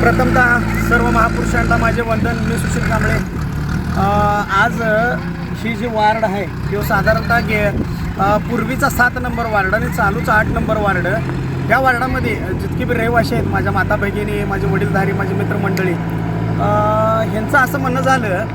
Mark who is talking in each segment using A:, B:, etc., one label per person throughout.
A: प्रथमतः सर्व महापुरुषांना माझे वंदन. मी सुशील कांबळे. आज ही जी वार्ड आहे किंवा साधारणतः गे पूर्वीचा सात नंबर वार्ड आणि चालूचा आठ नंबर वार्ड या वार्डामध्ये जितके बी रहिवाशी आहेत माझ्या माता भगिनी माझे वडीलधारी माझी मित्रमंडळी ह्यांचं असं म्हणणं झालं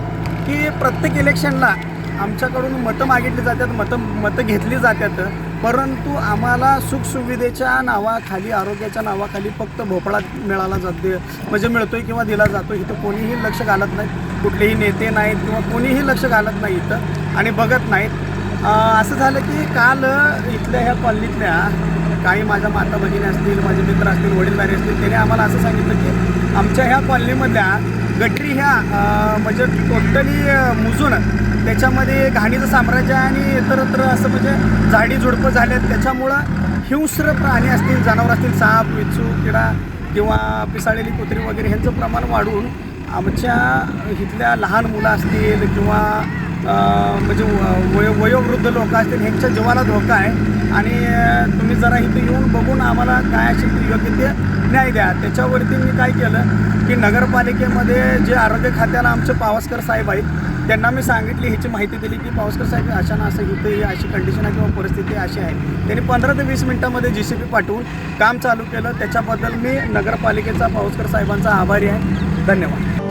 A: की प्रत्येक इलेक्शनला आमच्याकडून मतं मागितली जातात मतं मतं घेतली जातात. परंतु आम्हाला सुखसुविधेच्या नावाखाली आरोग्याच्या नावाखाली फक्त भोपळा मिळाला जाते म्हणजे मिळतोय किंवा दिला जातो इथं कोणीही लक्ष घालत नाही कुठलेही नेते नाहीत किंवा कोणीही लक्ष घालत नाही इथं आणि बघत नाहीत. असं झालं की काल इथल्या ह्या कॉलनीतल्या काही माझ्या माता भगिनी असतील माझे मित्र असतील वडीलधारी असतील त्याने आम्हाला असं सांगितलं की आमच्या ह्या कॉलनीमधल्या गटरी ह्या म्हणजे टोटली मुजून त्याच्यामध्ये घाणीचं साम्राज्य आहे आणि इतरत्र असं म्हणजे झाडी झुडपं झालेत. त्याच्यामुळं हिंस्र प्राणी असतील जनावर असतील साप विचू किडा किंवा पिसाळलेली कुत्री वगैरे ह्यांचं प्रमाण वाढून आमच्या इथल्या लहान मुलं असतील किंवा म्हणजे व- वयो वयोवृद्ध लोक असतील ह्यांच्या जीवाला धोका आहे. आणि तुम्ही जरा इथे येऊन बघून आम्हाला काय असेल ते योग्य ते न्याय द्या. त्याच्यावरती मी काय केलं की नगरपालिकेमध्ये जे आरोग्य खात्याला आमचे पावसकर साहेब आहेत त्यांना मी सांगितली ह्याची माहिती दिली की पावसकर साहेब अशा ना असं होतं ही अशी कंडिशन आहे किंवा परिस्थिती अशी आहे. त्यांनी पंधरा ते वीस मिनिटामध्ये जी सी पी पाठवून काम चालू केलं. त्याच्याबद्दल मी नगरपालिकेचा पावसकर साहेबांचा आभारी आहे. धन्यवाद.